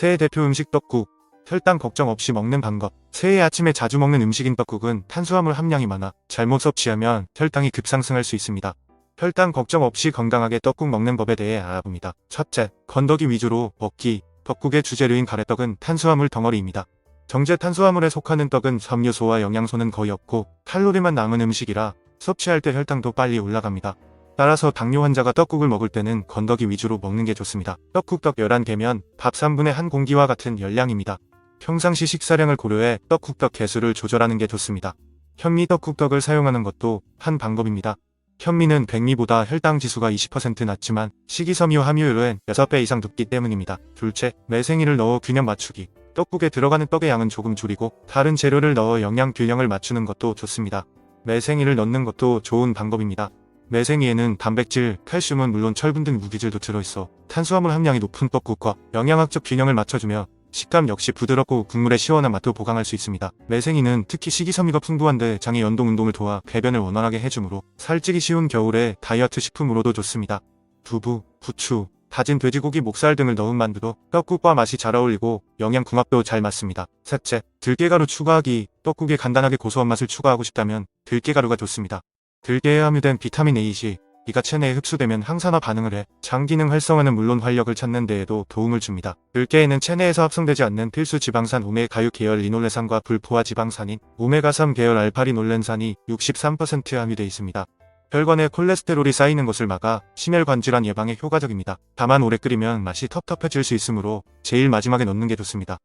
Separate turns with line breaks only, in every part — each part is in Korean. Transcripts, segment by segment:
새해 대표 음식 떡국. 혈당 걱정 없이 먹는 방법. 새해 아침에 자주 먹는 음식인 떡국은 탄수화물 함량이 많아 잘못 섭취하면 혈당이 급상승할 수 있습니다. 혈당 걱정 없이 건강하게 떡국 먹는 법에 대해 알아봅니다. 첫째, 건더기 위주로 먹기. 떡국의 주재료인 가래떡은 탄수화물 덩어리입니다. 정제 탄수화물에 속하는 떡은 섬유소와 영양소는 거의 없고 칼로리만 남은 음식이라 섭취할 때 혈당도 빨리 올라갑니다. 따라서 당뇨 환자가 떡국을 먹을 때는 건더기 위주로 먹는 게 좋습니다. 떡국떡 11개면 밥 3분의 1 공기와 같은 열량입니다. 평상시 식사량을 고려해 떡국떡 개수를 조절하는 게 좋습니다. 현미 떡국떡을 사용하는 것도 한 방법입니다. 현미는 백미보다 혈당 지수가 20% 낮지만 식이섬유 함유율은 6배 이상 높기 때문입니다. 둘째, 매생이를 넣어 균형 맞추기. 떡국에 들어가는 떡의 양은 조금 줄이고 다른 재료를 넣어 영양 균형을 맞추는 것도 좋습니다. 매생이를 넣는 것도 좋은 방법입니다. 매생이에는 단백질, 칼슘은 물론 철분 등 무기질도 들어있어 탄수화물 함량이 높은 떡국과 영양학적 균형을 맞춰주며 식감 역시 부드럽고 국물의 시원한 맛도 보강할 수 있습니다. 매생이는 특히 식이섬유가 풍부한데 장의 연동 운동을 도와 배변을 원활하게 해주므로 살찌기 쉬운 겨울에 다이어트 식품으로도 좋습니다. 두부, 부추, 다진 돼지고기 목살 등을 넣은 만두도 떡국과 맛이 잘 어울리고 영양 궁합도 잘 맞습니다. 셋째, 들깨가루 추가하기. 떡국에 간단하게 고소한 맛을 추가하고 싶다면 들깨가루가 좋습니다. 들깨에 함유된 비타민 A시 이가 체내에 흡수되면 항산화 반응을 해 장 기능 활성화는 물론 활력을 찾는 데에도 도움을 줍니다. 들깨에는 체내에서 합성되지 않는 필수 지방산 오메가유 계열 리놀레산과 불포화 지방산인 오메가3 계열 알파리놀렌산이 63% 함유되어 있습니다. 혈관에 콜레스테롤이 쌓이는 것을 막아 심혈관 질환 예방에 효과적입니다. 다만 오래 끓이면 맛이 텁텁해질 수 있으므로 제일 마지막에 넣는 게 좋습니다.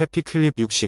해피클립 60